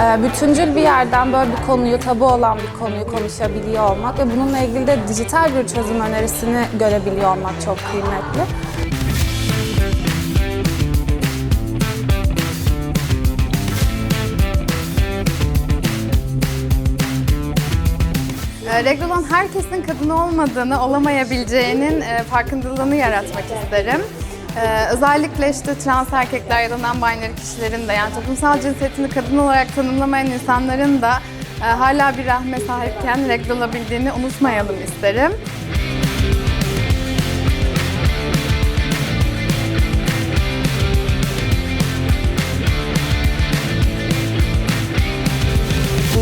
Ee, bütüncül bir yerden böyle bir konuyu, tabu olan bir konuyu konuşabiliyor olmak ve bununla ilgili de dijital bir çözüm önerisini görebiliyor olmak çok kıymetli. E, Renkli olan herkesin kadın olmadığını, olamayabileceğinin e, farkındalığını yaratmak isterim. E, özellikle işte trans erkekler ya da non-binary kişilerin de yani toplumsal cinsiyetini kadın olarak tanımlamayan insanların da e, hala bir rahme sahipken renkli olabildiğini unutmayalım isterim.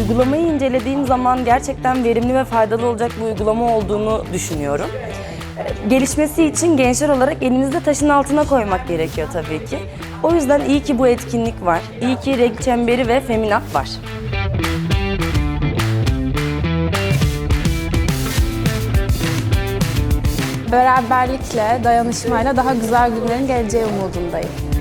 Uygulamayı incelediğim zaman gerçekten verimli ve faydalı olacak bir uygulama olduğunu düşünüyorum. Ee, Gelişmesi için gençler olarak elimizde taşın altına koymak gerekiyor tabii ki. O yüzden iyi ki bu etkinlik var. İyi ki renk çemberi ve feminat var. Beraberlikle, dayanışmayla daha güzel günlerin geleceği umudundayım.